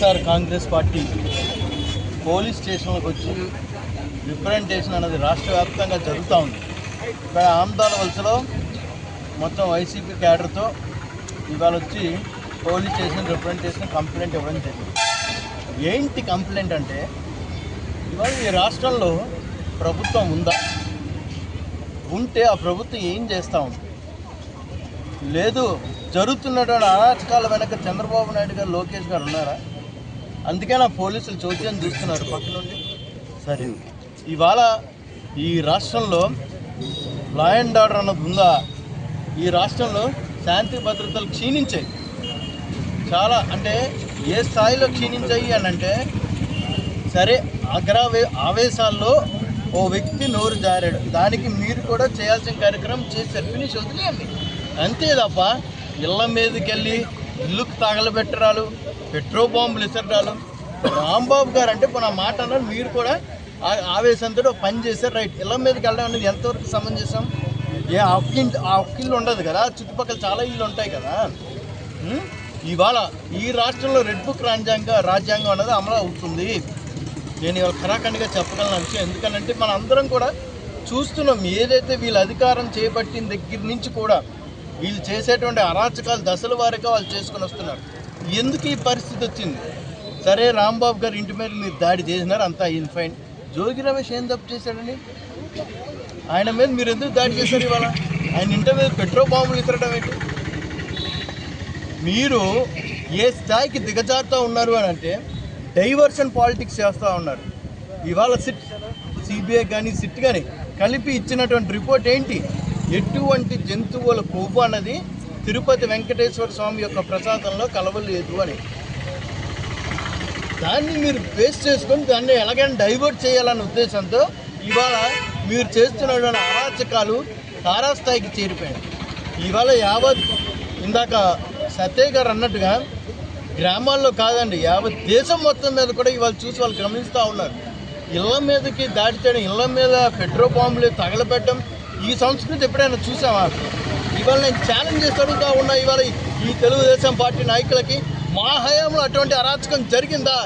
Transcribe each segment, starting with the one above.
YSR Congress party police స్టేషన్లకు వచ్చి representation అనేది రాష్ట్ర వ్యాప్తంగా జరుగుతూ ఉంది. ఇక్కడ ఆమ్దాల వలసలో మొత్తం వైసీపీ క్యాడర్తో ఇవాళ వచ్చి పోలీస్ స్టేషన్ రిప్రజెంటేషన్ కంప్లైంట్ ఇవ్వడం జరిగింది. ఏంటి కంప్లైంట్ అంటే ఇవాళ ఈ రాష్ట్రంలో ప్రభుత్వం ఉందా? ఉంటే ఆ ప్రభుత్వం ఏం చేస్తూ ఉంది? లేదు జరుగుతున్నటువంటి అరాచకాల వెనక చంద్రబాబు నాయుడు గారు లోకేష్ గారు ఉన్నారా? అందుకే నా పోలీసులు చోద్యం చూస్తున్నారు పక్క నుండి సరే. ఇవాళ ఈ రాష్ట్రంలో లా అండ్ ఆర్డర్ అన్నది ఉందా ఈ రాష్ట్రంలో శాంతి భద్రతలు క్షీణించాయి. చాలా అంటే ఏ స్థాయిలో క్షీణించాయి అని అంటే సరే అగ్రావే ఆవేశాల్లో ఓ వ్యక్తి నోరు జారాడు. దానికి మీరు కూడా చేయాల్సిన కార్యక్రమం చేశారు. ఫినిష్ వదిలేయండి. అంతే తప్ప ఇళ్ళ మీదకి వెళ్ళి ఇల్లుకు తగలబెట్టరాలు. పెట్రో బాంబులు ఇసరడాలు రాంబాబు గారు అంటే ఇప్పుడు నా మాట అన్నారు మీరు కూడా ఆవేశంతో పని చేశారు. రైట్ ఇళ్ళ మీదకి వెళ్ళడం అనేది ఎంతవరకు సమంజసం? ఏ ఆ ఆ ఒక్క ఉండదు కదా చుట్టుపక్కల చాలా ఇల్లు ఉంటాయి కదా. ఇవాళ ఈ రాష్ట్రంలో రెడ్ బుక్ రాజ్యాంగ రాజ్యాంగం అనేది అమలు అవుతుంది. నేను ఇవాళ ఖరాఖండిగా చెప్పగలను విషయం. ఎందుకనంటే మన అందరం కూడా చూస్తున్నాం ఏదైతే వీళ్ళ అధికారం చేపట్టిన దగ్గర నుంచి కూడా వీళ్ళు చేసేటువంటి అరాచకాలు దశల వారిగా వాళ్ళు చేసుకొని వస్తున్నారు. ఎందుకు ఈ పరిస్థితి వచ్చింది? సరే రాంబాబు గారు ఇంటి మీద మీరు దాడి చేసినారు అంతా ఇన్ఫైన్ ఫైన్. జోగి రమేష్ ఏం తప్పు చేశాడని ఆయన మీద మీరు ఎందుకు దాడి చేశారు ఇవాళ? ఆయన ఇంటి మీద పెట్రోల్ బాంబులు ఇతరడం ఏంటి? మీరు ఏ స్థాయికి దిగజారుతూ ఉన్నారు అని అంటే డైవర్షన్ పాలిటిక్స్ చేస్తూ ఉన్నారు. ఇవాళ సిట్ సిబిఐ కానీ సిట్ కానీ కలిపి ఇచ్చినటువంటి రిపోర్ట్ ఏంటి? ఎటువంటి జంతువుల కొవ్వు అన్నది తిరుపతి వెంకటేశ్వర స్వామి యొక్క ప్రసాదంలో కలవలేదు అని. దాన్ని మీరు బేస్ చేసుకొని దాన్ని ఎలాగైనా డైవర్ట్ చేయాలన్న ఉద్దేశంతో ఇవాళ మీరు చేస్తున్నటువంటి అరాచకాలు తారాస్థాయికి చేరిపోయాయి. ఇవాళ యావత్ ఇందాక సత్య గారు అన్నట్టుగా గ్రామాల్లో కాదండి యావత్ దేశం మొత్తం మీద కూడా ఇవాళ చూసి వాళ్ళు గమనిస్తూ ఉన్నారు. ఇళ్ళ మీదకి దాడి చేయడం ఇళ్ళ మీద పెట్రోల్ బాంబులు తగలబెట్టడం ఈ సంస్కృతి ఎప్పుడైనా చూసామా ఇవాళ నేను ఛాలెంజ్ చేసి అడుగుతా ఉన్నా ఇవాళ ఈ తెలుగుదేశం పార్టీ నాయకులకి మా హయాంలో అటువంటి అరాచకం జరిగిందా?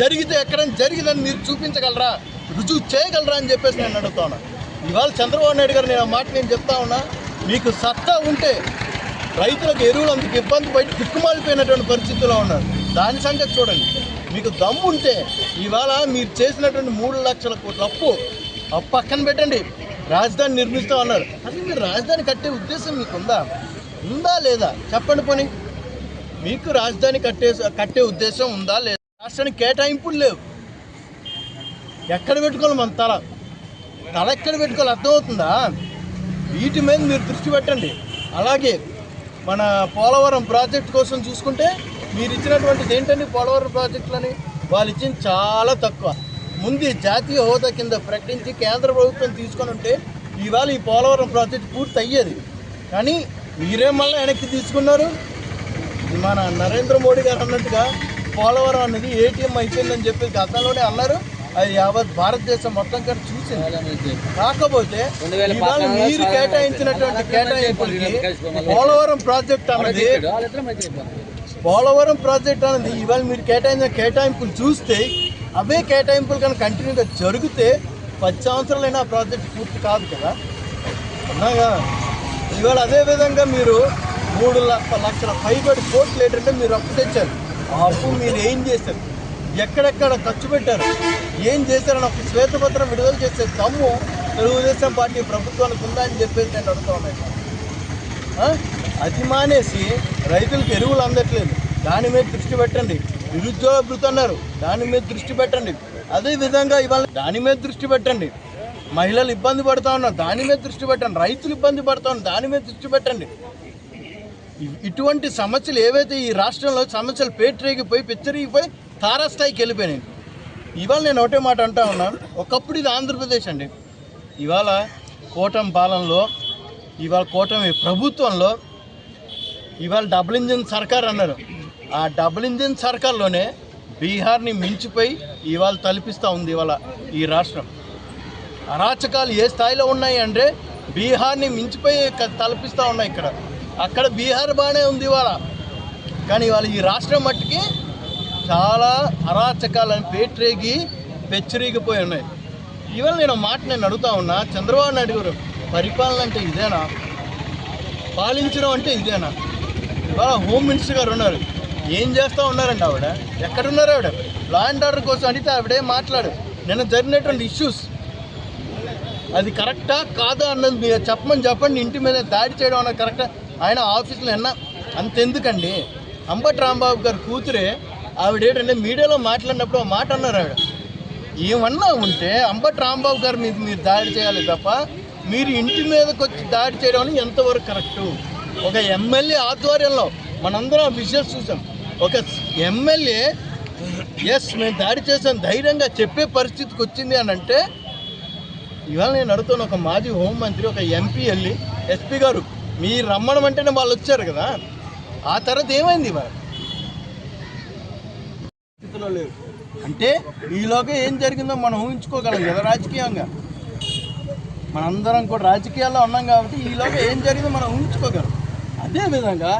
జరిగితే ఎక్కడైనా జరిగిందని మీరు చూపించగలరా? రుజువు చేయగలరా అని చెప్పేసి నేను అడుగుతా ఉన్నా. ఇవాళ చంద్రబాబు నాయుడు గారు నేను మాట నేను చెప్తా ఉన్నా మీకు సత్తా ఉంటే రైతులకు ఎరువులు అందుకు ఇబ్బంది పడి తిక్కుమాలిపోయినటువంటి పరిస్థితిలో ఉన్నారు. దాని సంగతి చూడండి. మీకు దమ్ము ఉంటే ఇవాళ మీరు చేసినటువంటి మూడు లక్షల కోట్ల అప్పు అప్పు పక్కన పెట్టండి. రాజధాని నిర్మిస్తాం అన్నారు. అసలు మీరు రాజధాని కట్టే ఉద్దేశం మీకు ఉందా ఉందా లేదా? చెప్పండి పోనీ. మీకు రాజధాని కట్టే కట్టే ఉద్దేశం ఉందా లేదా? రాష్ట్రానికి కేటాయింపులు లేవు. ఎక్కడ పెట్టుకోవాలి మన తల? తల ఎక్కడ పెట్టుకోవాలి? అర్థమవుతుందా? వీటి మీద మీరు దృష్టి పెట్టండి. అలాగే మన పోలవరం ప్రాజెక్ట్ కోసం చూసుకుంటే మీరు ఇచ్చినటువంటిది ఏంటండి పోలవరం ప్రాజెక్టులని? వాళ్ళు ఇచ్చింది చాలా తక్కువ. ముందు జాతీయ హోదా కింద ప్రకటించి కేంద్ర ప్రభుత్వం తీసుకొని ఉంటే ఇవాళ ఈ పోలవరం ప్రాజెక్ట్ పూర్తి అయ్యేది. కానీ మీరే మళ్ళీ వెనక్కి తీసుకున్నారు. మన నరేంద్ర మోడీ గారు అన్నట్టుగా పోలవరం అనేది ఏటీఎం అయిపోయిందని చెప్పి గతంలోనే అన్నారు. అది యావత్ భారతదేశం మొత్తం కూడా చూసింది. కాకపోతే ఇవాళ మీరు కేటాయించినటువంటి కేటాయింపులకి పోలవరం ప్రాజెక్ట్ అన్నది పోలవరం ప్రాజెక్ట్ అనేది ఇవాళ మీరు కేటాయించిన కేటాయింపులు చూస్తే అవే కేటాయింపులు కానీ కంటిన్యూగా జరిగితే పది సంవత్సరాలైనా ఆ ప్రాజెక్ట్ పూర్తి కాదు కదా? అన్నాగా? ఇవాళ అదే విధంగా మీరు మూడు లక్ష లక్షల పైబడి కోట్లు ఏంటంటే మీరు అప్పు తెచ్చారు. ఆ అప్పు మీరు ఏం చేశారు? ఎక్కడెక్కడ ఖర్చు పెట్టారు? ఏం చేశారని ఒక శ్వేతపత్రం విడుదల చేసే దమ్ము తెలుగుదేశం పార్టీ ప్రభుత్వానికి ఉందని చెప్పేసి నేను అడుగుతా ఉన్నాను. అది మానేసి రైతులకు ఎరువులు అందట్లేదు. దాని మీద దృష్టి పెట్టండి. నిరుద్యోగ భృతి అన్నారు. దాని మీద దృష్టి పెట్టండి. అదే విధంగా ఇవాళ దాని మీద దృష్టి పెట్టండి. మహిళలు ఇబ్బంది పడుతూ ఉన్నారు. దాని మీద దృష్టి పెట్టండి. రైతులు ఇబ్బంది పడుతూ ఉన్నారు. దాని మీద దృష్టి పెట్టండి. ఇటువంటి సమస్యలు ఏవైతే ఈ రాష్ట్రంలో సమస్యలు పేటరేగిపోయి పెచ్చరిగిపోయి తారాస్థాయికి వెళ్ళిపోయినాయి. ఇవాళ నేను ఒకటే మాట అంటా ఉన్నాను. ఒకప్పుడు ఇది ఆంధ్రప్రదేశ్ అండి. ఇవాళ కూటమి పాలనలో ఇవాళ కూటమి ప్రభుత్వంలో ఇవాళ డబుల్ ఇంజిన్ సర్కార్ అన్నారు. ఆ డబుల్ ఇంజిన్ సర్కార్లోనే బీహార్ని మించిపోయి ఇవాళ తలపిస్తూ ఉంది ఇవాళ ఈ రాష్ట్రం. అరాచకాలు ఏ స్థాయిలో ఉన్నాయి అంటే బీహార్ని మించిపోయి తలపిస్తూ ఉన్నాయి ఇక్కడ. అక్కడ బీహార్ బాగానే ఉంది ఇవాళ. కానీ ఇవాళ ఈ రాష్ట్రం మట్టుకి చాలా అరాచకాలను పేట్రేగి పెచ్చరిగిపోయి ఉన్నాయి. ఇవాళ నేను మాట నేను అడుగుతా ఉన్నా చంద్రబాబు నాయుడు గారు పరిపాలన అంటే ఇదేనా? పాలించడం అంటే ఇదేనా? ఇవాళ హోమ్ మినిస్టర్ గారు ఉన్నారు. ఏం చేస్తూ ఉన్నారండి ఆవిడ? ఎక్కడున్నారు ఆవిడ? లా అండ్ ఆర్డర్ కోసం అడిగితే ఆవిడే మాట్లాడు. నిన్న జరిగినటువంటి ఇష్యూస్ అది కరెక్టా కాదా అన్నది మీరు చెప్పమని చెప్పండి ఇంటి మీద దాడి చేయడం అన్నది కరెక్టా? ఆయన ఆఫీస్లో ఎన్న అంతెందుకండి. అంబటి రాంబాబు గారు కూతురే ఆవిడ ఏంటంటే మీడియాలో మాట్లాడినప్పుడు ఒక మాట అన్నారు ఆవిడ. ఏమన్నా ఉంటే అంబటి రాంబాబు గారి మీద మీరు దాడి చేయాలి తప్ప మీరు ఇంటి మీదకి వచ్చి దాడి చేయడం అని ఎంతవరకు కరెక్టు? ఒక ఎమ్మెల్యే ఆధ్వర్యంలో మనందరం విజువల్స్ చూసాం. ఒక ఎమ్మెల్యే ఎస్ మేము దాడి చేసాం ధైర్యంగా చెప్పే పరిస్థితికి వచ్చింది అని అంటే ఇవాళ నేను అడుగుతున్న ఒక మాజీ హోంమంత్రి ఒక ఎంపీ వెళ్ళి ఎస్పీ గారు మీరు రమ్మడం అంటేనే వాళ్ళు వచ్చారు కదా? ఆ తర్వాత ఏమైంది ఇవాళ? స్థితిలో లేవు అంటే ఈలోగా ఏం జరిగిందో మనం ఊహించుకోగలం కదా రాజకీయంగా. మనందరం కూడా రాజకీయాల్లో ఉన్నాం కాబట్టి ఈలోగా ఏం జరిగిందో మనం ఊహించుకోగలం. అదేవిధంగా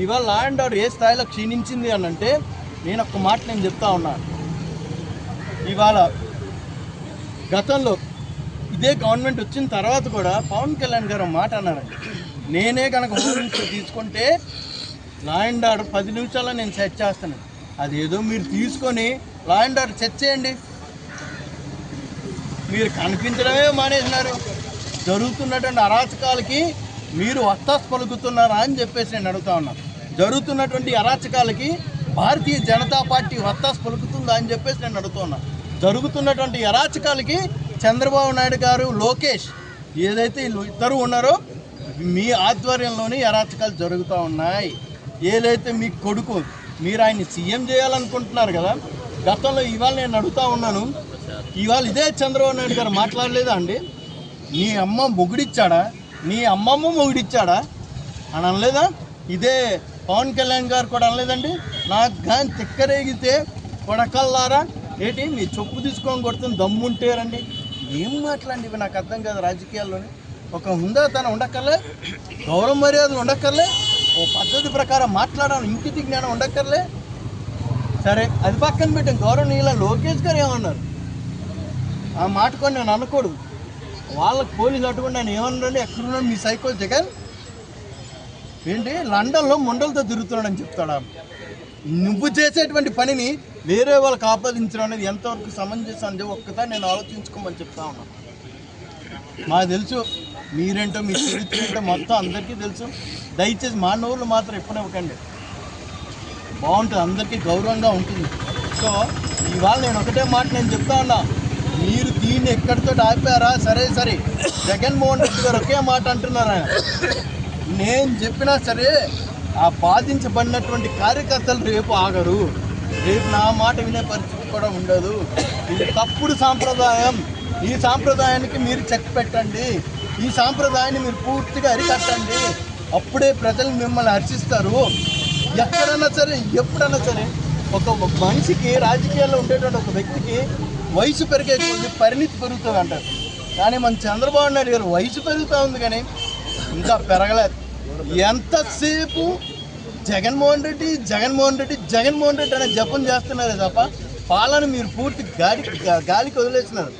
ఇవాళ లా అండ్ ఆర్డర్ ఏ స్థాయిలో క్షీణించింది అని అంటే నేను ఒక మాట నేను చెప్తా ఉన్నాను ఇవాళ గతంలో ఇదే గవర్నమెంట్ వచ్చిన తర్వాత కూడా పవన్ కళ్యాణ్ గారు మాట అన్నారండి. నేనే కనుక హోమ్ మినిస్టర్ తీసుకుంటే లా అండ్ ఆర్డర్ పది నిమిషాల్లో నేను సెట్ చేస్తాను. అదేదో మీరు తీసుకొని లా అండ్ ఆర్డర్ సెట్ చేయండి. మీరు కనిపించడమే మానేసినారు. జరుగుతున్నటువంటి అరాచకాలకి మీరు వత్తాస్ పలుకుతున్నారా అని చెప్పేసి నేను అడుగుతా ఉన్నాను జరుగుతున్నటువంటి అరాచకాలకి భారతీయ జనతా పార్టీ వత్తాస్ పలుకుతుందా అని చెప్పేసి నేను అడుగుతున్నా జరుగుతున్నటువంటి అరాచకాలకి చంద్రబాబు నాయుడు గారు లోకేష్ ఏదైతే వీళ్ళు ఇద్దరు ఉన్నారో మీ ఆధ్వర్యంలోనే అరాచకాలు జరుగుతూ ఉన్నాయి. ఏదైతే మీ కొడుకు మీరు ఆయన్ని సీఎం చేయాలనుకుంటున్నారు కదా గతంలో ఇవాళ నేను అడుగుతా ఉన్నాను. ఇవాళ ఇదే చంద్రబాబు నాయుడు గారు మాట్లాడలేదా అండి? నీ అమ్మ మొగుడిచ్చాడా? నీ అమ్మమ్మ మొగుడిచ్చాడా? అని అనలేదా? ఇదే పవన్ కళ్యాణ్ గారు కూడా అనలేదండి. నాకు కానీ తిక్కరేగితే కొడకల్లారా? ఏంటి? మీ చొప్పు తీసుకొని కొడుతుంది దమ్ముంటే రండి. ఏం మాట్లాడండి ఇవి నాకు అర్థం కాదు రాజకీయాల్లోని. ఒక హుందాతనం ఉండక్కర్లే. గౌరవ మర్యాదలు ఉండక్కర్లే. ఓ పద్ధతి ప్రకారం మాట్లాడాలి ఇంకితి జ్ఞానం ఉండక్కర్లే. సరే అది పక్కన పెట్టాం. గౌరవనీయుల లోకేష్ గారు ఏమన్నారు? ఆ మాట కొన్ని నేను అనకూడదు. వాళ్ళకి పోలీసు అటువంటి ఆయన ఏమన్నారండి ఎక్కడున్నాడు మీ సైకో జగన్? ఏంటి? లండన్లో ముండలతో తిరుగుతున్నాడని చెప్తాడా? నువ్వు చేసేటువంటి పనిని వేరే వాళ్ళకి ఆపాదించడం అనేది ఎంతవరకు సమంజసం అంటే ఒక్కసారి నేను ఆలోచించుకోమని చెప్తా ఉన్నాను మాకు తెలుసు మీరేంటో మీ చరిత్ర ఏంటో మొత్తం అందరికీ తెలుసు. దయచేసి మా నోళ్ళు మాత్రం ఎప్పుడు ఇవ్వకండి బాగుంటుంది అందరికీ గౌరవంగా ఉంటుంది. సో ఇవాళ నేను ఒకటే మాట నేను చెప్తా ఉన్నా. దీన్ని ఎక్కడితో ఆపారా? సరే సరే. జగన్మోహన్ రెడ్డి గారు ఒకే మాట అంటున్నారు ఆయన. నేను చెప్పినా సరే ఆ బాధించబడినటువంటి కార్యకర్తలు రేపు ఆగరు. రేపు నా మాట వినే పరిస్థితి కూడా ఉండదు. ఇది తప్పుడు సాంప్రదాయం. ఈ సాంప్రదాయానికి మీరు చెక్ పెట్టండి. ఈ సాంప్రదాయాన్ని మీరు పూర్తిగా అరికట్టండి. అప్పుడే ప్రజలు మిమ్మల్ని హర్షిస్తారు. ఎక్కడన్నా సరే ఎప్పుడన్నా సరే ఒక ఒక మనిషికి రాజకీయాల్లో ఉండేటువంటి ఒక వ్యక్తికి వయసు పెరిగే కొద్ది పరిణితి పెరుగుతుంది అంటారు. కానీ మన చంద్రబాబు నాయుడు గారు వయసు పెరుగుతూ ఉంది కానీ ఇంకా పెరగలేదు. ఎంతసేపు జగన్మోహన్ రెడ్డి జగన్మోహన్ రెడ్డి జగన్మోహన్ రెడ్డి అనే జపం చేస్తున్నారే తప్ప పాలన మీరు పూర్తి గాలి గాలికి వదిలేసినారు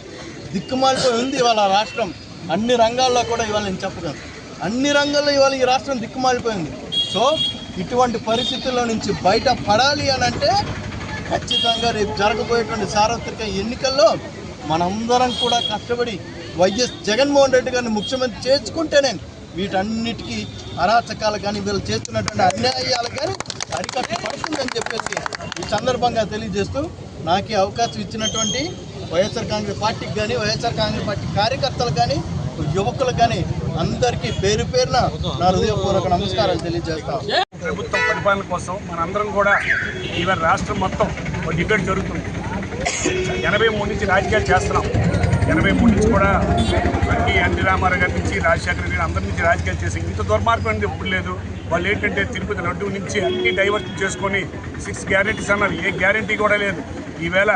దిక్కుమాలిపోయి ఉంది ఇవాళ రాష్ట్రం. అన్ని రంగాల్లో కూడా ఇవాళ నేను చెప్పగలను. అన్ని రంగాల్లో ఇవాళ ఈ రాష్ట్రం దిక్కుమాలిపోయింది. సో ఇటువంటి పరిస్థితుల్లో నుంచి బయట పడాలి అని అంటే ఖచ్చితంగా రేపు జరగబోయేటువంటి సార్వత్రిక ఎన్నికల్లో మనందరం కూడా కష్టపడి వైఎస్ జగన్మోహన్ రెడ్డి గారిని ముఖ్యమంత్రి చేసుకుంటేనే వీటన్నిటికీ అరాచకాలు కానీ వీళ్ళు చేస్తున్నటువంటి అన్యాయాలు కానీ అరికట్టు పడుతుందని చెప్పేసి ఈ సందర్భంగా తెలియజేస్తూ నాకు అవకాశం ఇచ్చినటువంటి వైఎస్ఆర్ కాంగ్రెస్ పార్టీకి కానీ వైఎస్ఆర్ కాంగ్రెస్ పార్టీ కార్యకర్తలు కానీ యువకులు కానీ అందరికీ పేరు పేరున నా హృదయపూర్వక నమస్కారాలు తెలియజేస్తాను ప్రభుత్వం పరిపాలన కోసం మనందరం కూడా ఈవెన్ రాష్ట్రం మొత్తం ఒక డిబేట్ జరుగుతుంది. ఎనభై మూడు నుంచి రాజకీయాలు చేస్తున్నాం. ఎనభై మూడు నుంచి కూడా అన్ని ఎన్టీ రామారావు గారి నుంచి రాజశేఖర గారు అందరి నుంచి రాజకీయాలు చేసి ఇంత దుర్మార్గం అనేది ఎప్పుడు లేదు. వాళ్ళు ఏంటంటే తిరుపతి లడ్డు నుంచి అన్ని డైవర్ట్ చేసుకొని సిక్స్ గ్యారెంటీస్ అన్నారు. ఏ గ్యారెంటీ కూడా లేదు. ఈవేళ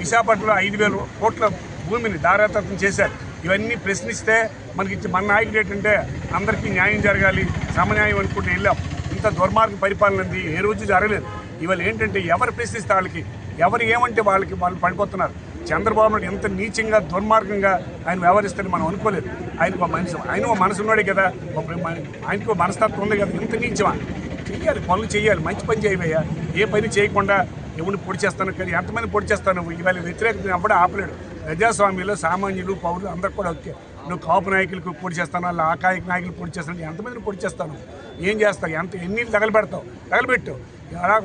విశాఖపట్నంలో ఐదు వేల కోట్ల భూమిని దారాతత్వం చేశారు. ఇవన్నీ ప్రశ్నిస్తే మనకి మన నాయకుడు ఏంటంటే అందరికీ న్యాయం జరగాలి సమన్యాయం అనుకుంటూ వెళ్ళాం. ఇంత దుర్మార్గ పరిపాలన ఉంది. ఏ రోజు జరగలేదు. ఇవాళ ఏంటంటే ఎవరు ప్రశ్నిస్తే వాళ్ళకి ఎవరు ఏమంటే వాళ్ళకి వాళ్ళు పడిపోతున్నారు. చంద్రబాబు నాయుడు ఎంత నీచంగా దుర్మార్గంగా ఆయన వ్యవహరిస్తారని మనం అనుకోలేదు. ఆయన ఒక మనిషి ఆయన ఒక మనసు ఉన్నాడే కదా. ఒక ఆయనకు ఒక మనస్తత్వం ఉంది కదా. ఎంత నీచమా? చెయ్యాలి పనులు చేయాలి మంచి పని చేయవయ్యా ఏ పని చేయకుండా ఎవరిని పొడి చేస్తాను కానీ ఎంతమంది పొడి చేస్తాను ఇవాళ వ్యతిరేకత అప్పుడే ఆపలేడు. ప్రజాస్వామ్యంలో సామాన్యులు పౌరులు అందరు కూడా ఒకే. నువ్వు కాపు నాయకులకు పొడి చేస్తాను? అలా ఆకాయ నాయకులు పొడి చేస్తాను? ఎంతమందిని పొడి చేస్తాను? ఏం చేస్తావు? ఎంత ఎన్ని తగలబెడతావు? తగలబెట్టు. అలా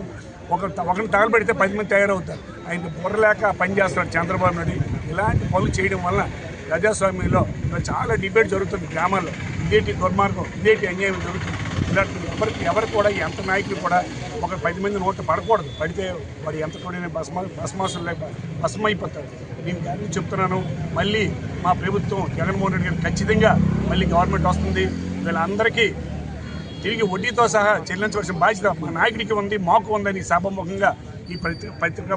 ఒక ఒకరిని తగలబెడితే పది మంది తయారవుతారు. ఆయన బుర్రలేక పని చేస్తున్నాడు చంద్రబాబు నాయుడు. ఇలాంటి పనులు చేయడం వల్ల ప్రజాస్వామ్యంలో చాలా డిబేట్ జరుగుతుంది గ్రామాల్లో. ఇదేంటి దుర్మార్గం? ఇదేంటి అన్యాయం జరుగుతుంది? ఇలాంటి ఎవరికి ఎవరు కూడా ఎంత నాయకులు కూడా ఒక పది మంది నోట పడకూడదు. పడితే వాడు ఎంత కూడా భస్మ భస్మాసులు లేక భస్మైపోతాడు నేను దాన్ని చెప్తున్నాను మళ్ళీ మా ప్రభుత్వం జగన్మోహన్ రెడ్డి గారు ఖచ్చితంగా మళ్ళీ గవర్నమెంట్ వస్తుంది. వీళ్ళందరికీ తిరిగి వడ్డీతో సహా చెల్లించవలసిన బాధ్యత మా నాయకుడికి ఉంది మాకు ఉందని సభాముఖంగా ఈ పత్రిక పత్రికా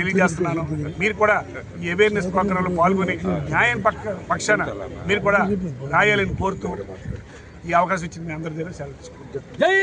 తెలియజేస్తున్నాను. మీరు కూడా ఈ అవేర్నెస్ ప్రోగ్రాంలో పాల్గొని న్యాయం పక్క పక్షాన మీరు కూడా రాయాలని కోరుతూ ఈ అవకాశం ఇచ్చింది మీ అందరి దగ్గర సెలవు తీసుకుంటాను